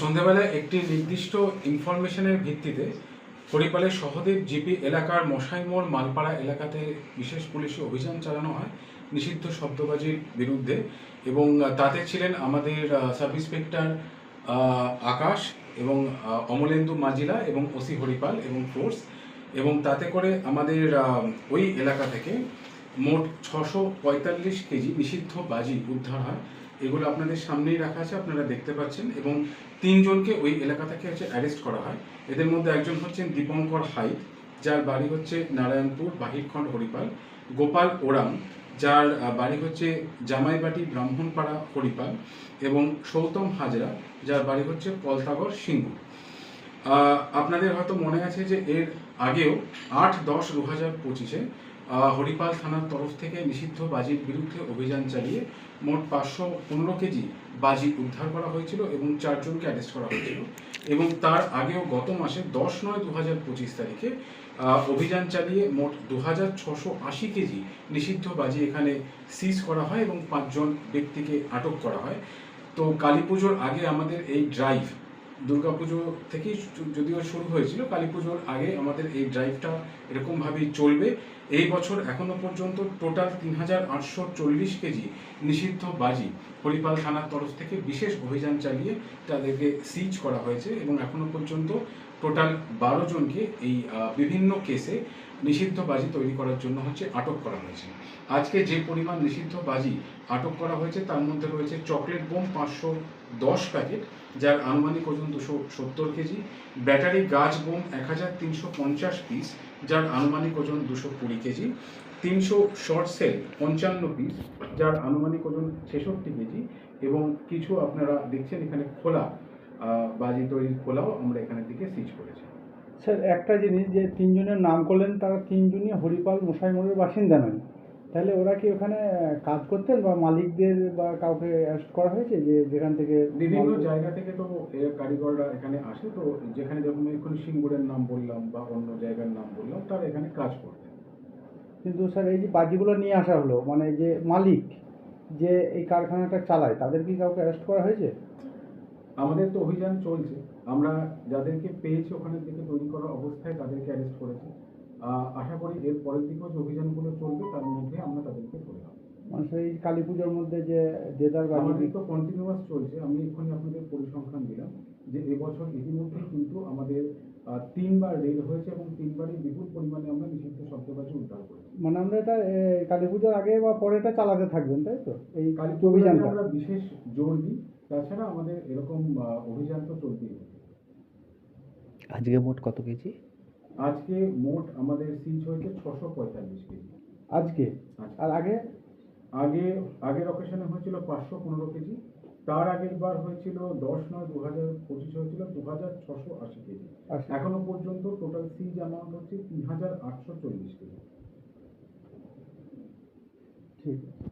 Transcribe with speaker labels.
Speaker 1: সন্ধেবেলায় একটি নির্দিষ্ট ইনফরমেশনের ভিত্তিতে হরিপালের সহদেব জিপি এলাকার মশাইমোড় মালপাড়া এলাকাতে বিশেষ পুলিশি অভিযান চালানো হয় নিষিদ্ধ শব্দবাজির বিরুদ্ধে এবং তাতে ছিলেন আমাদের সাব ইন্সপেক্টর আকাশ এবং অমলেন্দু মাজিলা এবং ওসি হরিপাল এবং ফোর্স এবং তাতে করে আমাদের ওই এলাকা থেকে মোট ছশো পঁয়তাল্লিশ কেজি নিষিদ্ধ বাজি উদ্ধার হয়। এগুলো আপনাদের সামনেই রাখা আছে, আপনারা দেখতে পাচ্ছেন এবং তিনজনকে ওই এলাকা থেকে হচ্ছে অ্যারেস্ট করা হয়। এদের মধ্যে একজন হচ্ছেন দীপঙ্কর হাইত, যার বাড়ি হচ্ছে নারায়ণপুর, বাহিরখণ্ড, হরিপাল। গোপাল ওরাম, যার বাড়ি হচ্ছে জামাইবাটি, ব্রাহ্মণপাড়া, হরিপাল। এবং সৌতম হাজরা, যার বাড়ি হচ্ছে কলতাগর সিঙ্গুর। আপনাদের হয়তো মনে আছে যে এর আগেও আট দশ দু হাজার পঁচিশে হরিপাল থানার তরফ থেকে নিষিদ্ধ বাজির বিরুদ্ধে অভিযান চালিয়ে মোট পাঁচশো পনেরো কেজি বাজি উদ্ধার করা হয়েছিল এবং চারজনকে অ্যারেস্ট করা হয়েছিল। এবং তার আগেও গত মাসে দশ নয় দু হাজার পঁচিশ তারিখে অভিযান চালিয়ে মোট দু হাজার ছশো আশি কেজি নিষিদ্ধ বাজি এখানে সিজ করা হয় এবং পাঁচজন ব্যক্তিকে আটক করা হয়। তো কালী পুজোর আগে আমাদের এই ড্রাইভ দুর্গাপুজো থেকেই যদিও শুরু হয়েছিল, কালী পুজোর আগে আমাদের এই ড্রাইভটা এরকমভাবেই চলবে। এই বছর এখনও পর্যন্ত টোটাল তিন হাজার আটশো চল্লিশ কেজি নিষিদ্ধ বাজি হরিপাল থানার তরফ থেকে বিশেষ অভিযান চালিয়ে তাদেরকে সিজ করা হয়েছে এবং এখনও পর্যন্ত টোটাল বারো জনকে এই বিভিন্ন কেসে নিষিদ্ধ বাজি তৈরি করার জন্য হচ্ছে আটক করা হয়েছে। আজকে যে পরিমাণ নিষিদ্ধ বাজি আটক করা হয়েছে। তার মধ্যে রয়েছে চকলেট বোম পাঁচশো দশ প্যাকেট, যার আনুমানিক ওজন দুশো সত্তর কেজি। ব্যাটারি গাছ বোম এক হাজার তিনশো পঞ্চাশ পিস যার আনুমানিক ওজন দুশো কুড়ি কেজি। তিনশো শর্ট সেল পঞ্চান্ন পিস যার আনুমানিক ওজন ছেষট্টি কেজি। এবং কিছু আপনারা দেখছেন এখানে খোলা বাজি তৈরির খোলাও আমরা এখানে দিকে সিজ করেছি।
Speaker 2: স্যার, একটা জিনিস যে তিনজনের নাম করলেন, তারা তিনজনই হরিপাল মশাইমোড়ের বাসিন্দা নয়। তাহলে ওরা কি ওখানে কাজ করতেন বা মালিকদের বা কাউকে অ্যারেস্ট করা হয়েছে যে যেখান থেকে
Speaker 1: বিভিন্ন জায়গা থেকে তো কারিগররা এখানে আসে তো যেখানে যখন এখন সিঙ্গুরের নাম বললাম বা অন্য জায়গার নাম বললাম তারা এখানে কাজ করতেন।
Speaker 2: কিন্তু স্যার এই যে বাজিগুলো নিয়ে আসা হলো মানে যে মালিক যে এই কারখানাটা চালায় তাদের কি কাউকে অ্যারেস্ট করা হয়েছে?
Speaker 1: আমাদের তো অভিযান চলছে। আমরা যাদেরকে পেয়েছি ওখানে থেকে তৈরি করা অবস্থায় তাদেরকে অ্যারেস্ট করেছি। আশা করি এর পরের দিকেও যে অভিযানগুলো চলবে তার মধ্যে আমরা তাদেরকে ধরে নেব
Speaker 2: মানে সেই কালী পুজোর মধ্যে যে দেদার বাজি
Speaker 1: আমাদের তো কন্টিনিউয়াস চলছে। আমি এক্ষুনি আপনাদের পরিসংখ্যান দিলাম যে এবছর ইতিমধ্যে কিন্তু আমাদের তিনবার রেড হয়েছে এবং তিনবারই বিপুল পরিমাণে আমরা নিষিদ্ধ শব্দবাজি উদ্ধার করেছি।
Speaker 2: মানে আমরা এটা কালী পুজোর আগে বা পরে এটা চালাতে থাকবেন তাই তো? এই
Speaker 1: কালী
Speaker 2: অভিযানটা।
Speaker 1: পুজোতে আমরা বিশেষ জোর দিই তাছাড়া আমাদের এরকম আহ, অভিযান তো চলতেই
Speaker 3: আজকে মোট কত কেজি?
Speaker 1: আজকে মোট আমাদের সিজ হয়েছে ছশো পঁয়তাল্লিশ কেজি।
Speaker 2: আজকে?
Speaker 1: আচ্ছা।
Speaker 2: আর আগে?
Speaker 1: আগে আগের অকেশনে হয়েছিল পাঁচশো পনেরো কেজি তার আগের বার হয়েছিল দশ নয় দু হাজার পঁচিশে হয়েছিল দু হাজার ছশো আশি কেজি।
Speaker 2: আশি।
Speaker 1: এখনও পর্যন্ত টোটাল সিজ অ্যামাউন্ট হচ্ছে তিন হাজার আটশো চল্লিশ কেজি।
Speaker 2: ঠিক। আছে